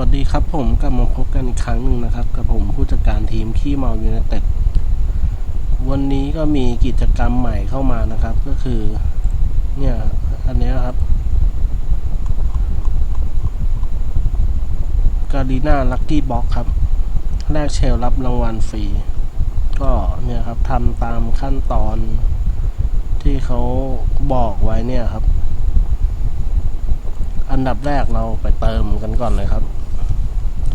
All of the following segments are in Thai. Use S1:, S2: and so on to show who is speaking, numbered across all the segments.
S1: วัสดีครับผมกลับมาพบกันอีกครั้งหนึ่งนะครับ กับผมผู้จัดการทีมขี้เมายูไนเต็ดวันนี้ก็มีกิจกรรมใหม่เข้ามานะครับ ก็คือ เนี่ย อันนี้ครับการีนาลัคกี้บ็อกครับแลกเชลรับรางวัลฟรี ก็เนี่ยครับทำตามขั้นตอนที่เขาบอกไว้เนี่ยครับอันดับแรกเราไปเติมกันก่อนเลยครับ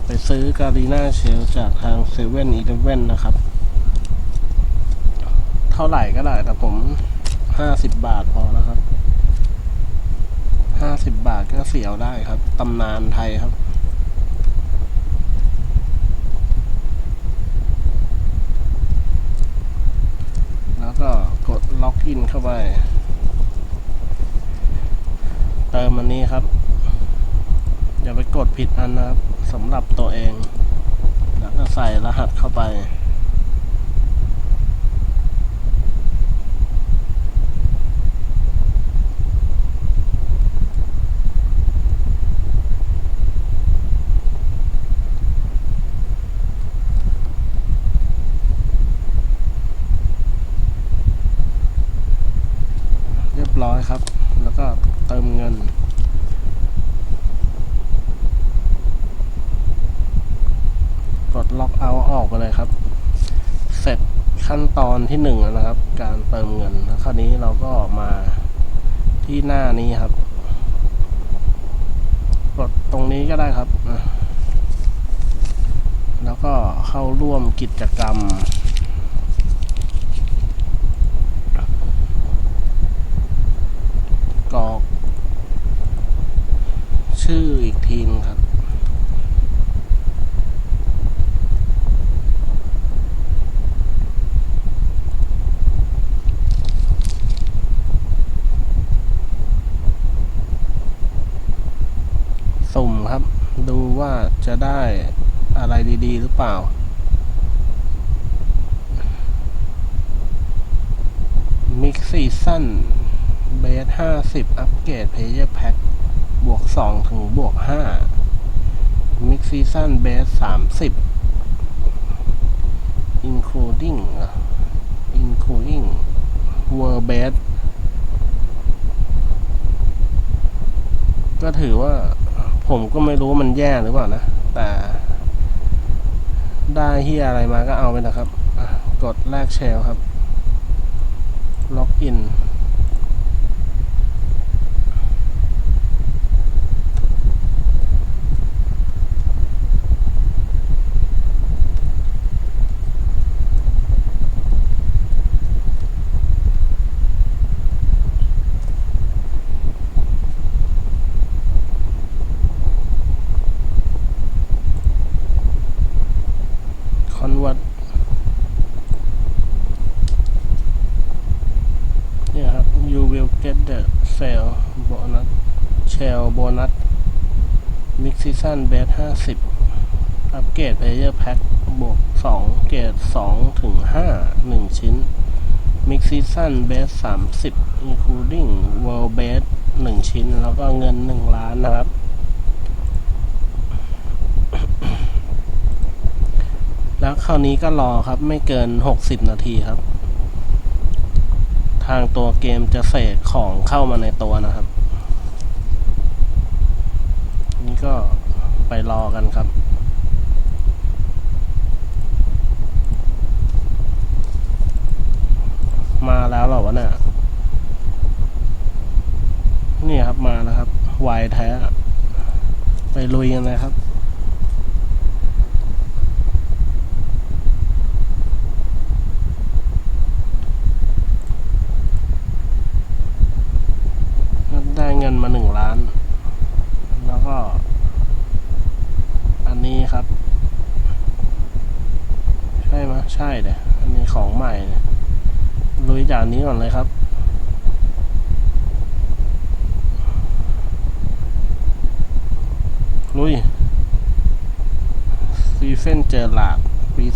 S1: ไปซื้อการีนาเชลจากทางเซเว่นอีเลเว่นนะครับ เท่าไหร่ก็ได้แต่ผมห้าสิบบาทพอแล้วครับห้าสิบบาทก็เสียวได้ครับตำนานไทยครับแล้วก็กดล็อกอินเข้าไป เติมอันนี้ครับ อย่าไปกดผิดอันนะครับสำหรับตัวเอง แล้วก็ใส่รหัสเข้าไป เรียบร้อยครับ แล้วก็เติมเงิน กดล็ ออกไปเลยครับ เสร็จขั้นตอนที่หนึ่งแล้วนะครับ การเติมเงินแล้วคราวนี้เราก็มาที่หน้านี้ครับ กดตรงนี้ก็ได้ครับ แล้วก็เข้าร่วมกิจกรรม กรอก ชื่ออีกทีนึงครับ สุ่มครับ ดู ว่าจะได้อะไรดีๆ หรือเปล่า มิกซีซั่นเบสห้าสิบอัปเกรดเพย์เยอร์แพ็คบวกสองถึงบวกห้ามิกซีซั่นเบสสามสิบ including อะ including world base ก็ถือว่า ผมก็ไม่รู้ว่ามันแย่หรือเปล่านะ แต่ ได้เฮียอะไรมาก็เอาไปนะครับ กดแลกเชลครับ ล็อกอิน คอนวัตเนี่ยครับ you will get the sale bonus shell bonus mix season base 50 อัปเกรด player pack บวก 2 เกรด 2 ถึง 5 1 ชิ้น mix season base 30 including world base 1 ชิ้น แล้วก็เงิน 1 ล้านนะครับแล้วคราวนี้ก็รอครับไม่เกิน 60 นาทีครับ ทางตัวเกมจะเสกของเข้ามาในตัวนะครับ นี่ก็ไปรอกันครับมาแล้วเหรอวะเนี่ย นี่ครับมาแล้วครับไวแท้ ไปลุยกันเลยครับ ได้เงินมาหนึ่งล้าน แล้วก็ อันนี้ครับ ใช่ไหมยใช่เด้อันนี้ของใหม่เนี่ย ลุยจากนี้ก่อนเลยครับ ลุย ซีเฟนเจอร์ลาดปี 2010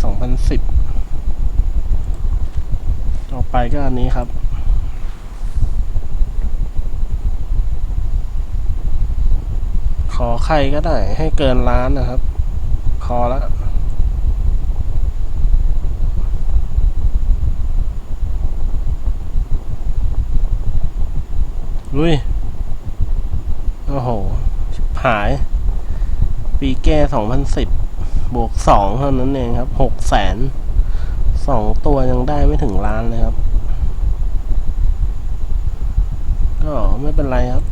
S1: ต่อไปก็อันนี้ครับขอใครก็ได้ให้เกินล้านนะครับพอและ ลุย โอ้โหชิบหาย ปีแก้สองพันสิบบวกสองเท่านั้นเองครับหกแสนสองตัวยังได้ไม่ถึงล้านเลยครับ ก็ไม่เป็นไรครับ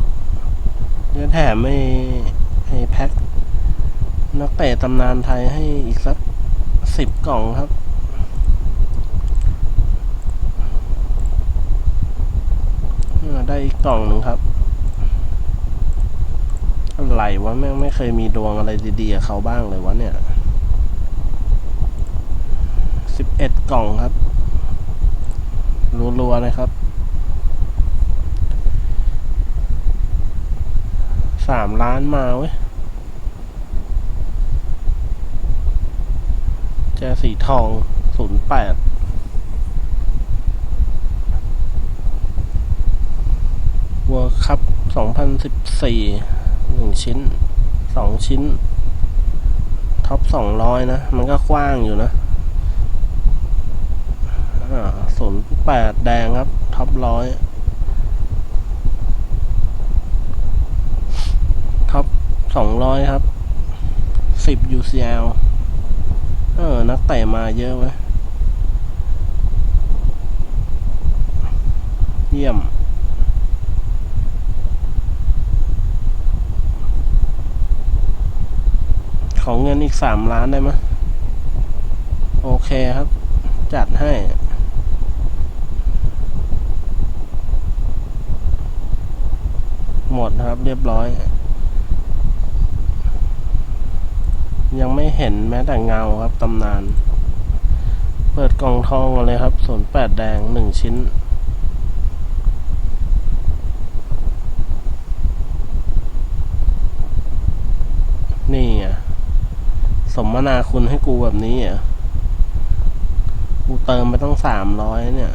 S1: เดี๋ยวแถมไม่ให้แพ็คนักเตะตำนานไทยให้อีกสักสิบกล่องครับ อ่าได้อี กล่องหนึ่งครับ อะไรวะแม่งไม่เคยมีดวงอะไรดีๆกับเขาบ้างเลยวะเนี่ยสิบเอ็ดกล่องครับรัวๆเลยครับสามล้านมาเว้ยแจสีทองศูนย์แปด วัวคัพ2014หนึ่งชิ้นสองชิ้น ท็อปสองร้อยนะ มันก็กว้างอยู่นะอ่าศูนย์แปดแดงครับ ท็อปร้อยท็อปสองร้อยครับสิบ UCL เออ นักเตะมาเยอะเว้ยเยี่ยม ของเงินอีกสามล้านได้ไหมยโอเคครับ จัดให้หมดครับเรียบร้อย ยังไม่เห็นแม้แต่เงาครับตำนาน เปิดกล่องทองเลยครับศูนแปดแดงหนึ่งชิ้น นี่อะ สมนาคุณให้กูแบบนี้อะกูเติมไปต้องสามร้อยเนี่ย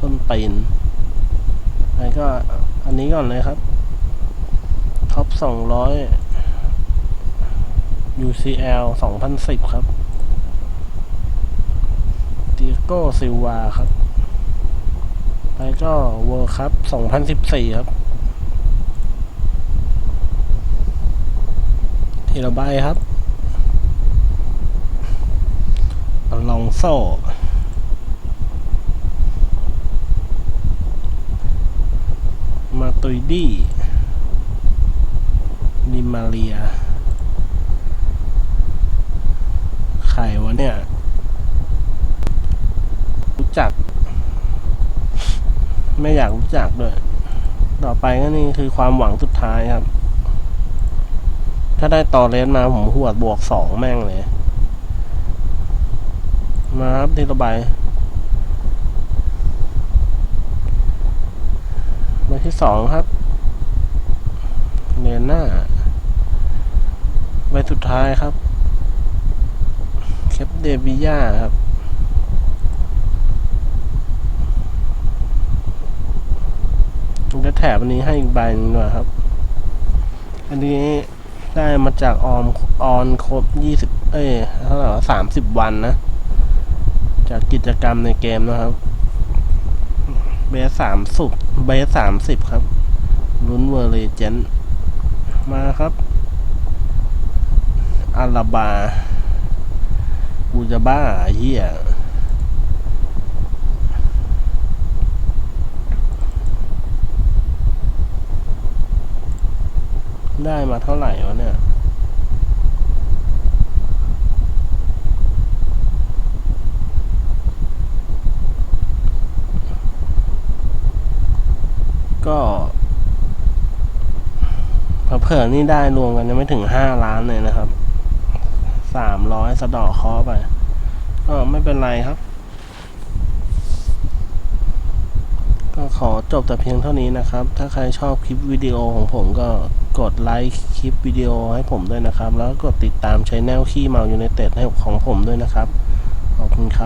S1: ต้นปีนแล้วก็อันนี้ก่อนเลยครับ ท็อปสองร้อย UCL สองพันสิบครับติโก้ซิลวาครับ แล้วก็เวิร์คัพสองพันสิบสี่ครับ ทีละใบครับลองโซ่ มาตุยดี้ดิมาเรีย ใครวะเนี่ย รู้จัก ไม่อยากรู้จักด้วย ต่อไปก็นี่คือความหวังสุดท้ายครับ ถ้าได้ต่อเลนมาผมหวดบวกสองแม่งเลย มาครับทีละใบใบที่สองครับเรียนหน้าใบสุดท้ายครับเคปเดวิย่าครับจะแถบอันนี้ให้อีกใบหนึงด้วยครับ อันนี้ ได้มาจากออมออนครบยี่สิบเอ้ยเท่าไหร่สามสิบวันนะ จากกิจกรรมในเกมนะครับ เบสสามสุบเบสสามสิบครับลุ้นเวอร์เลเจนมาครับอาราบากูจะบ้าไอ้เฮีย ได้มาเท่าไหร่วะเนี่ยก็เผื่อนี่ได้รวมกันยังไม่ถึงห้าล้านเลยนะครับ สามร้อยสะดอกคอไป ก็ไม่เป็นไรครับ ก็ขอจบแต่เพียงเท่านี้นะครับ ถ้าใครชอบคลิปวิดีโอของผมก็ กดไลค์คลิปวิดีโอให้ผมด้วยนะครับ แล้วก็กดติดตามช anel ขี้เมาอยู่ในเต็ดให้ของผมด้วยนะครับ ขอบคุณครับ